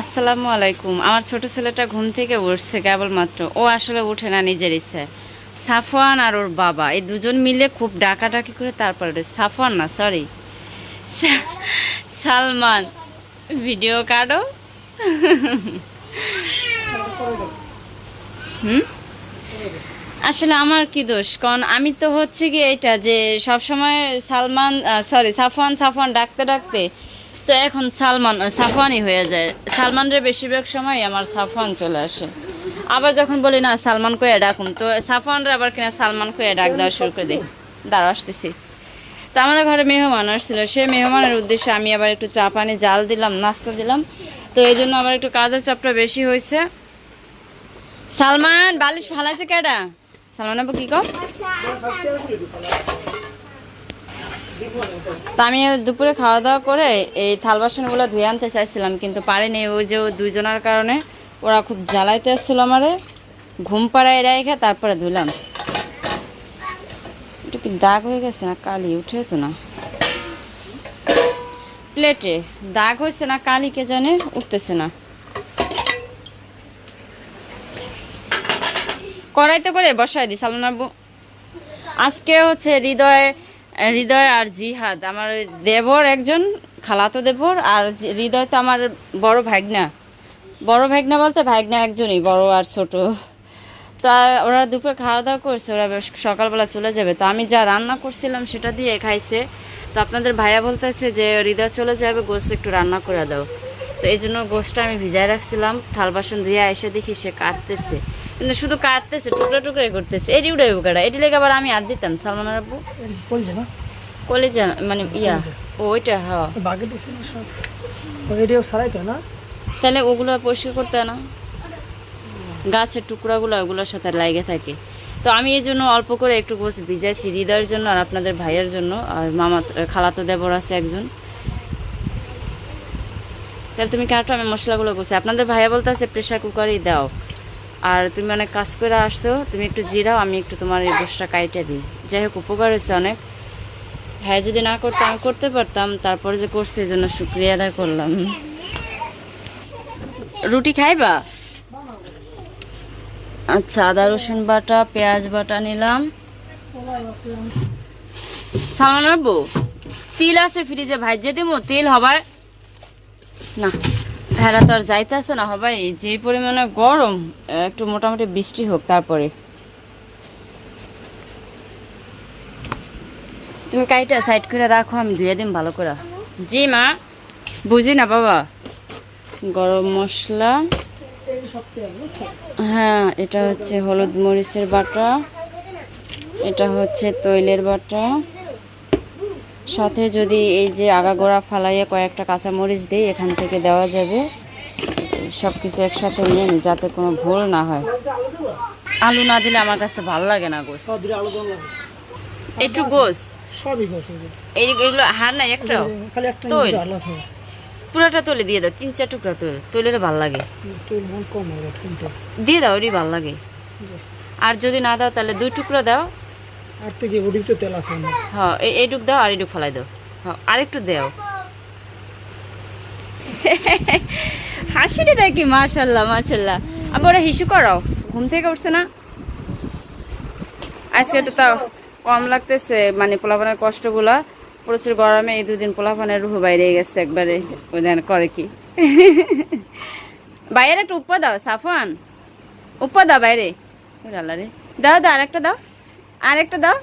আসসালামু আলাইকুম। আমার ছোট ছেলেটা ঘুম থেকে উঠছে কেবলমাত্র। ও আসলে উঠে না, নিজের ইচ্ছে। সাফওয়ান আর ওর বাবা, এই দুজন মিলে খুব ডাকাডাকি করে তারপরে। সাফওয়ান না সরি সালমান ভিডিও কাটো। হুম? আসলে আমার কি দোষ? কারণ আমি তো হচ্ছে কি এইটা যে সব সময় সালমান সরি সাফওয়ান সাফওয়ান ডাকতে ডাকতে তো এখন সালমান সাফওয়ানই হয়ে যায়। সালমানরে বেশিরভাগ সময় আমার সাফওয়ান চলে আসে। আবার যখন বলি, না, সালমান কয়ে ডাকুম। তো সাফওয়ানরে আবার কিনা সালমান কয়ে ডাক দেওয়া শুরু করে দিই। দাঁড়া আসতেছি। তো আমাদের ঘরে মেহমান আসছিল। সেই মেহমানের উদ্দেশ্যে আমি আবার একটু চা, পানি, জাল দিলাম, নাস্তা দিলাম। তো এই জন্য আবার একটু কাজের চাপটা বেশি হয়েছে। সালমান, বালিশ ফালাইছে কেডা? সালমান আবু কি কর তো আমি দুপুরে খাওয়া দাওয়া করে এই থাল বাসনগুলো ধুয়ে আনতে চাইছিলাম, কিন্তু পারিনি। ওই যে দুইজনের কারণে ওরা খুব জ্বালাইতে এসেছিল আমারে। ঘুম পাড়ায় রেখে তারপরে ধুলাম। একটু কি দাগ হয়ে গেছে না কালি? উঠে তো না। প্লেটে দাগ হয়েছে না কালি কে জানে? উঠতেছে না। কড়াইতে করে বসাই দিই সালমান আব্বু। আজকে হচ্ছে হৃদয় হৃদয় আর জিহাদ। আমার দেবর একজন, খালাতো দেবর, আর হৃদয় তো আমার বড় ভাগনা। বড় ভাগনা বলতে ভাগনা একজনই, বড় আর ছোট। তা ওরা দুপুরে খাওয়া দাওয়া করছে, ওরা সকালবেলা চলে যাবে। তো আমি যা রান্না করছিলাম সেটা দিয়ে খাইছে। তো আপনাদের ভাইয়া বলতেছে যে, হৃদয় চলে যাবে, গোস্ত একটু রান্না করে দাও। তো এই জন্য গোস্তটা আমি ভিজায় রাখছিলাম। থাল বাসন ধুয়ে এসে দেখি সে কাটতেছে। কিন্তু শুধু কাটতেছে টুকরা টুকরাই করতেছে। এটি উড়ে উগাড়া এটি লেগে আবার আমি আর দিতাম সালমান আব্বু। কলেজা মানে ইয়া ওইটা হ্যাঁ না তাহলে ওগুলো পরিষ্কার করতে না। গাছের টুকরাগুলো ওগুলোর সাথে লাগে থাকে। তো আমি এই জন্য অল্প করে একটু গোছ ভিজাইছি হৃদয়ের জন্য আর আপনাদের ভাইয়ের জন্য। আর মামা খালাতো দেবর আছে একজন। তাহলে তুমি কাটো আমি মশলাগুলো গোছি আপনাদের ভাইয়া বলতে আছে প্রেশার কুকারই দাও। আর তুমি অনেক কাজ করে আসছো, তুমি একটু জিরাও, আমি একটু তোমার এই গোসটা কাইটে দিই। যাই হোক, উপকার হয়েছে অনেক। হ্যাঁ যদি না করতাম আমি করতে পারতাম, তারপরে যে করছে, এই জন্য শুক্রিয়া আদায় করলাম। রুটি খাইবা? আচ্ছা আদা, রসুন বাটা, পেঁয়াজ বাটা নিলাম। সামানাবো তিল আছে ফ্রিজে ভাইজে দিমো? তেল হবার? না। ভেড়া তো আর যাইতে আছে না, হবাই যে পরিমাণে গরম, একটু মোটামুটি বৃষ্টি হোক তারপরে। তুমি কাইটা সাইড করে রাখো, আমি ধুয়ে দিম ভালো করে। জি মা, বুঝি না বাবা? গরম মশলা। হ্যাঁ এটা হচ্ছে হলুদ মরিচের বাটা, এটা হচ্ছে তৈলের বাটা। সাথে যদি এই যে আগাগোড়া ফালাইয়ে কয়েকটা কাঁচা মরিচ দিই এখান থেকে দেওয়া যাবে। সব কিছু একসাথে নিয়ে নিই যাতে কোনো ভুল না হয়। আলু না দিলে আমার কাছে ভালো লাগে না গোস। একটু গোস? সবই গোছ যায়। এই এগুলো হার নাই একটা তৈল। পুরোটা দিয়ে দাও তিন চার টুকরা তুলে। ভালো লাগে। দিয়ে দাও ওরই ভালো লাগে। আর যদি না দাও তাহলে দুই টুকরা দাও। আর থেকে ওদিক তো তেল আছে হ্যাঁ এইটুক দাও আর এইটুক ফেলাই দাও। হ্যাঁ আরেকটু দাও। হাসিটা দেখি, মাশাল্লাহ মাশাল্লাহ। আবার ওরা হিসু করো ঘুম থেকে উঠছে না? আজকে একটু তাও কম লাগতেছে মানে পোলাপানের কষ্টগুলা। প্রচুর গরমে এই দুদিন পোলাপানের রুহ বাইরে গেছে একবারে। ওদের করে কি। বাইরে একটু উপা দাও সাফান উপা দাও বাইরে। দাও দাও, আরেকটা দাও। আরেকটা দাও।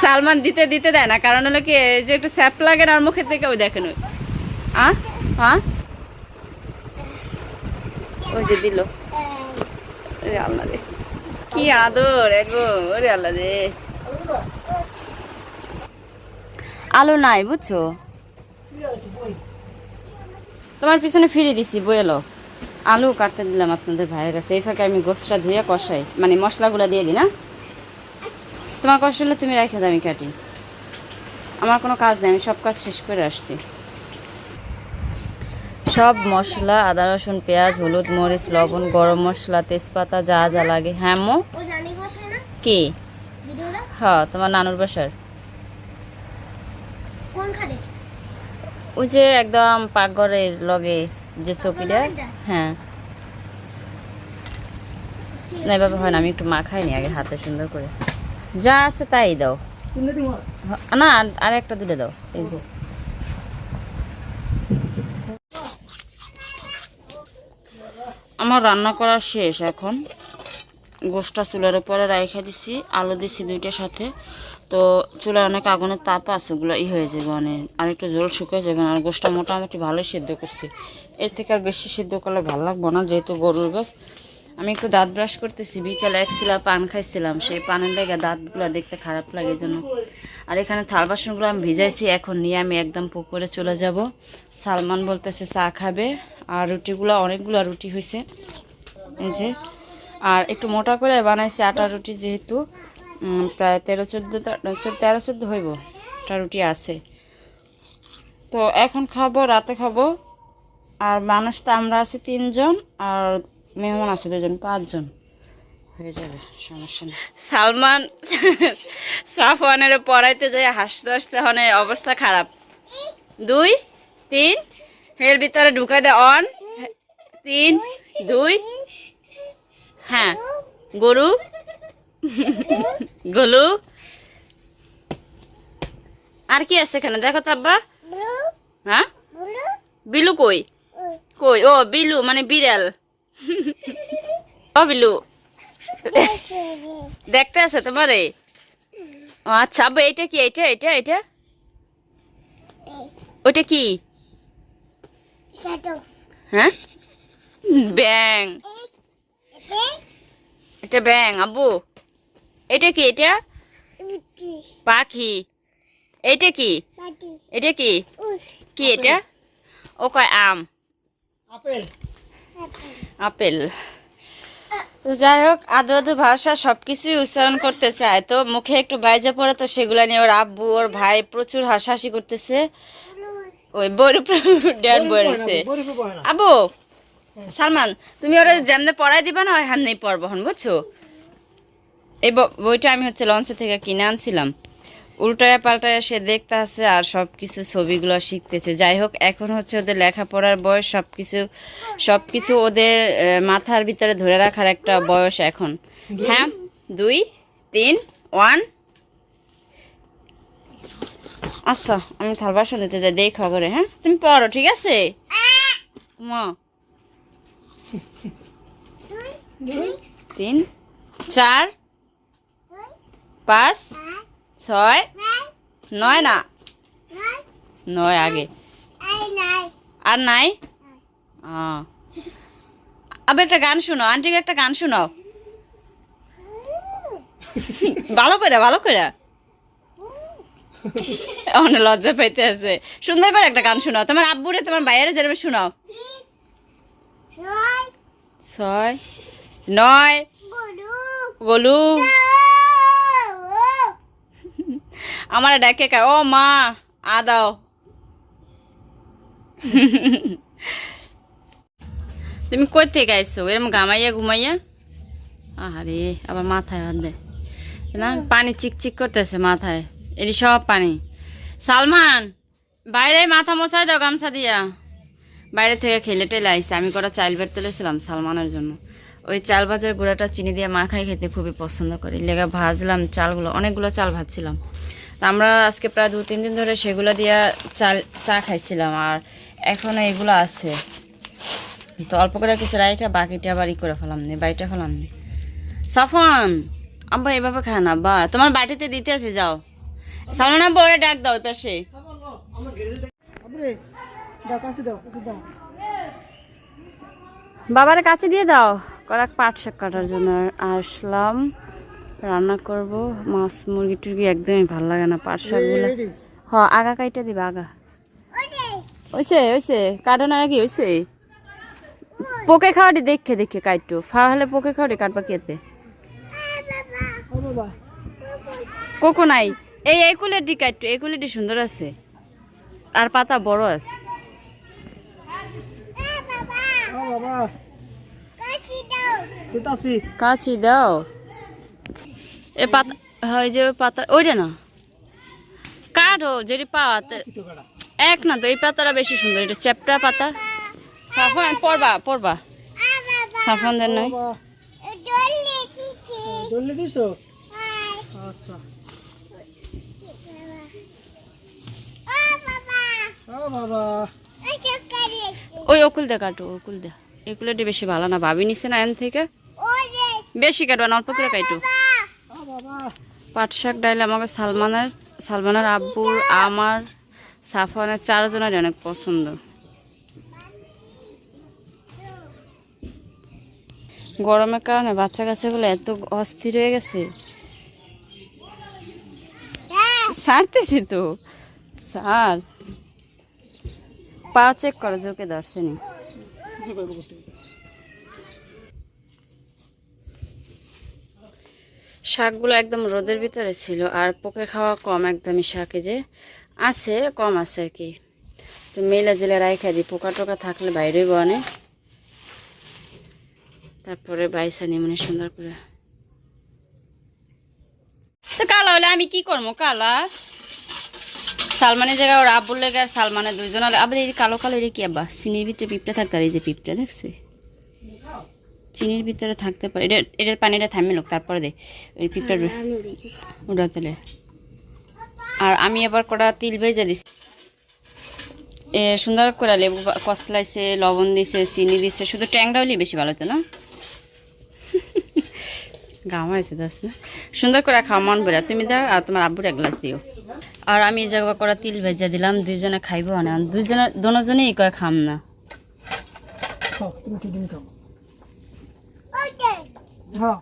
সালমান দিতে দিতে দেয় না, কারণ হলো কি যে একটু স্যাপ লাগে না আর মুখের থেকে ওই দেখেন আ? হ্যাঁ ওই যে দিল। আল্লাহ রে। কি আদর ওরে আল্লাহ রে। আলো নাই, বুঝছ? তোমার পিছনে ফিরে দিছি বইলো আলু কাটতে দিলাম আপনাদের ভাইয়ের কাছে। এই ফাঁকে আমি গোসটা ধুয়ে কষাই। মানে মশলাগুলো দিয়ে দিই না? তোমার কষ্ট হলে তুমি রেখে দাও আমি কাটি। আমার কোনো কাজ নেই আমি সব কাজ শেষ করে আসছি। সব মশলা আদা রসুন পেঁয়াজ হলুদ মরিচ লবণ গরম মশলা তেজপাতা যা যা লাগে। হ্যাঁ মো? কি? হ্যাঁ তোমার নানুর বাসার। ওই যে একদম পাকঘরের লগে। যে চকিটা হ্যাঁ। না এভাবে হয় না আমি একটু মাখাই নি আগে হাতে সুন্দর করে। যা আছে তাই দাও। না আর- একটা দিলে দাও এই যে। আমার রান্না করা শেষ এখন। গোষ্ঠটা চুলার উপরে রাইখা দিছি আলু দিছি দুইটার সাথে। তো চুলায় অনেক আগুনের তাপ আছে, ওগুলো ই হয়ে যাবে অনেক আর একটু জল শুকিয়ে যাবে, আর গোষ্ঠটা মোটামুটি ভালোই সিদ্ধ করছি। এর থেকে আর বেশি সিদ্ধ করলে ভালো লাগবো না, যেহেতু গরুর গোস আমি একটু দাঁত ব্রাশ করতেছি, বিকেলে এক শিলা পান খাইছিলাম, সেই পানের লেগে দাঁতগুলো দেখতে খারাপ লাগে জন্য। আর এখানে থাল বাসনগুলো আমি ভিজাইছি, এখন নিয়ে আমি একদম পুকুরে চলে যাব। সালমান বলতেছে, চা খাবে, আর রুটিগুলো, অনেকগুলো রুটি হয়েছে এই যে, আর একটু মোটা করে বানাইছি আটা রুটি যেহেতু প্রায় তেরো চোদ্দোটা তেরো চোদ্দ হইব। একটা রুটি আছে। তো এখন খাব, রাতে খাব। আর মানুষ তো আমরা আছি তিনজন, আর মেহমান আছে দুজন, পাঁচজন। হয়ে যাবে, সমস্যা নেই। সালমান, সাফওয়ানের পড়াইতে যাই হাসতে হাসতে হনে অবস্থা খারাপ। দুই, তিন এর ভিতরে ঢুকাই দে, অন। তিন, দুই হ্যাঁ গরু। গলু? আর কি আছে এখানে? দেখো তো আব্বা। হ্যাঁ? বিলু। কই? কই? ও বিলু মানে বিড়াল। ও বিলু। দেখতে আছে তোমারে? ও আচ্ছা আব্বা এটা কি? এটা এটা এটা ওটা কি? হ্যাঁ? ব্যাং এটা ব্যাং আব্বু। এটা কি এটা? পাখি। এটা কি? এটা কি? কি এটা? ও কয় আম। আপেল। আপেল। তো যাই হোক আদু আদু ভাষা সব কিছুই উচ্চারণ করতে চায়। তো মুখে একটু বাইজে পড়ে তো সেগুলো নিয়ে ওর আব্বু ওর ভাই প্রচুর হাসাহাসি করতেছে। ওই বড় ড্যাড আবু সালমান তুমি ওরা যেমনে পড়াই দিবা না ওই হামনেই পড়ব হন বুঝছ? এই বইটা আমি হচ্ছে লঞ্চ থেকে কিনে আনছিলাম। উল্টায় পাল্টায় সে দেখতে আছে আর সব কিছু ছবিগুলো শিখতেছে। যাই হোক এখন হচ্ছে ওদের লেখাপড়ার বয়স সব কিছু সব কিছু ওদের মাথার ভিতরে ধরে রাখার একটা বয়স এখন। হ্যাঁ দুই তিন ওয়ান। আচ্ছা আমি থাল বাসন দিতে যাই দেখো করে হ্যাঁ? তুমি পড়ো ঠিক আছে? মা। তিন চার পাঁচ, ছয়, নয় না? নয় আগে। আর নাই। আবার একটা গান শোনো, আন্টিকে একটা গান শোনাও। ভালো করে ভালো করে অনেক লজ্জা পাইতে আছে। সুন্দর করে একটা গান শোনাও। তোমার আব্বুরে তোমার বাইরে যেরকম শোনাও। ছয়, নয় বলু আমার ডাকে কা, ও মা, আ দাও। তুমি কই থেকে আইসো এরকম গামাইয়া ঘুমাইয়া? আরে আবার মাথায় হাত দে না, পানি চিকচিক করতেছে মাথায়। এটি সব পানি। সালমান, বাইরে মাথা মশাই দাও গামছা দিয়া। বাইরে থেকে খেলে টেলে আইসে আমি কটা চাইল বের তুলেছিলাম সালমানের জন্য। ওই চাল ভাজার গুঁড়াটা চিনি দিয়ে মাখাই খেতে খুবই পছন্দ করি। লেগে ভাজলাম চালগুলো, অনেকগুলো চাল ভাজছিলাম। তা আমরা আজকে প্রায় দু, তিন দিন ধরে সেগুলো দিয়ে চাল, চা খাইছিলাম, আর এখনও এগুলো আছে। তো অল্প করে কিছু রাইখা, বাকিটা আবার ই করে ফেলাম নি বাড়িটা ফেলাম নি সাফন আব্বা এভাবে খায় না বা তোমার বাড়িতে দিতে আছে, যাও। সামনে না ডাক দাও পাশে। বাবার কাছে দিয়ে দাও। করাক পাট শাক কাটার জন্য আসলাম। রান্না করব। মাছ মুরগি টুরগি একদমই ভালো লাগে না পাট শাকগুলো। হ আগা কাইটা দিবা আগা। ওইছে ওইছে কাটানো নাকি ওইছে। পোকে খাওয়াটি দেখে দেখে কাটটো ফা হলে পোকে খাওয়াটি কাটবা কেতে কোকো নাই। এই এই কুলেটি কাটটো এই কুলেটি সুন্দর আছে। আর পাতা বড় আছে। কাছি দাও। এ পাতা হয় যে ওই পাতা ওইটা না। কাঠো যেটি পাওয়াতে কি তো কাটা এক না তো এই পাতাটা বেশি সুন্দর এটা চ্যাপটা পাতা। সাফন পড়বা পড়বা সাফন দেন নয় আচ্ছা। ওই অকুল দে কাটো অকুল দে। এগুলোটি বেশি ভালো না। ভাবি নিছে না এন থেকে। বেশি কাটবা না অল্প করে কাটো। পাট শাক ডাইলে আমাকে সালমানের সালমানের আব্বুর, আমার সাফনের চারজনের অনেক পছন্দ। গরমের কারণে বাচ্চা কাচ্চাগুলো এত অস্থির হয়ে গেছে। সারতেছি তো। সার পা চেক করো জোকে ধরছেনি কিছু করব করতে শাকগুলো একদম রোদের ভিতরে ছিল আর পোকে খাওয়া কম একদমই শাকে যে আছে, কম আছে আর কি। তো মেলা জেলে রাইখা দিই, পোকা টোকা থাকলে বাইরে বনে। তারপরে বাইসা নিয়ে মানে সুন্দর করে। তো কালা হলে আমি কি করব কালা? সালমানের জায়গায় ওর আব্বুর লেগে আর সালমানের দুইজন হলে আবার এই কালো কালো এটা কি আব্বা? চিনির ভিতরে পিঁপড়া থাকতে আর এই যে পিঁপড়া, দেখছে? চিনির ভিতরে থাকতে পারে। এটা এটা পানিটা থামে লোক তারপরে দে। ওই পিঁপড়া ওটা তাহলে। আর আমি এবার কটা তিল ভেজে দিছি। এ সুন্দর করে লেবু কসলাইছে লবণ দিছে চিনি দিছে। শুধু ট্যাংটা হলেই বেশি ভালো হতো না? গাম হয়েছে দাস না? সুন্দর করে খাওয়া মন বেড়া তুমি দাও আর তোমার আব্বুর এক গ্লাস দিও। আর আমি এই জায়গা করা তিল ভেজা দিলাম। দুইজনে খাইবো না। দুইজনে দোনোজনেই কয় খাম না। हा